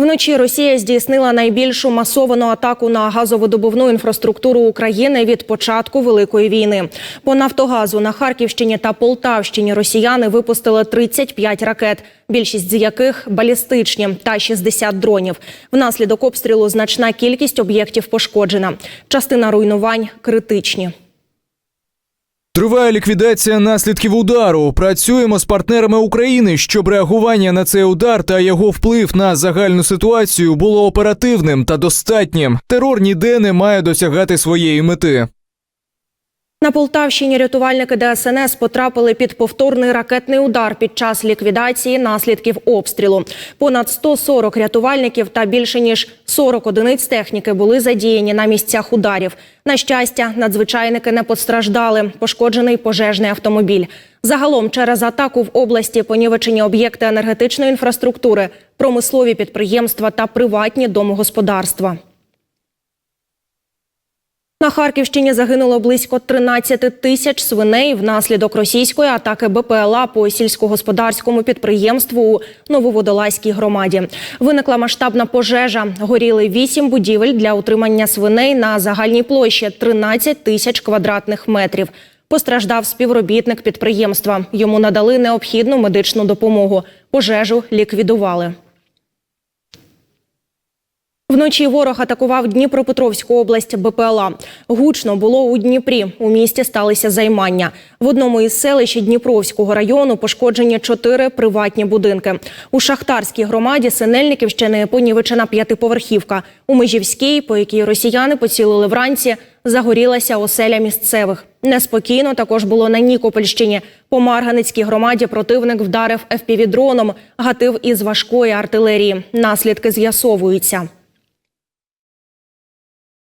Вночі Росія здійснила найбільшу масовану атаку на газовидобувну інфраструктуру України від початку великої війни. По Нафтогазу на Харківщині та Полтавщині росіяни випустили 35 ракет, більшість з яких балістичні та 60 дронів. Внаслідок обстрілу значна кількість об'єктів пошкоджена. Частина руйнувань критичні. Триває ліквідація наслідків удару. Працюємо з партнерами України, щоб реагування на цей удар та його вплив на загальну ситуацію було оперативним та достатнім. Терор ніде не має досягати своєї мети. На Полтавщині рятувальники ДСНС потрапили під повторний ракетний удар під час ліквідації наслідків обстрілу. Понад 140 рятувальників та більше ніж 40 одиниць техніки були задіяні на місцях ударів. На щастя, надзвичайники не постраждали. Пошкоджений пожежний автомобіль. Загалом через атаку в області понівечені об'єкти енергетичної інфраструктури, промислові підприємства та приватні домогосподарства. На Харківщині загинуло близько 13 тисяч свиней внаслідок російської атаки БПЛА по сільськогосподарському підприємству у Нововодолазькій громаді. Виникла масштабна пожежа. Горіли вісім будівель для утримання свиней на загальній площі 13 тисяч квадратних метрів. Постраждав співробітник підприємства. Йому надали необхідну медичну допомогу. Пожежу ліквідували. Вночі ворог атакував Дніпропетровську область БПЛА. Гучно було у Дніпрі. У місті сталися займання. В одному із селищ Дніпровського району пошкоджені чотири приватні будинки. У Шахтарській громаді Синельниківщини понівечена п'ятиповерхівка. У Межівській, по якій росіяни поцілили вранці, загорілася оселя місцевих. Неспокійно також було на Нікопольщині. По Марганицькій громаді противник вдарив ФПВ-дроном, гатив із важкої артилерії. Наслідки з'ясовуються.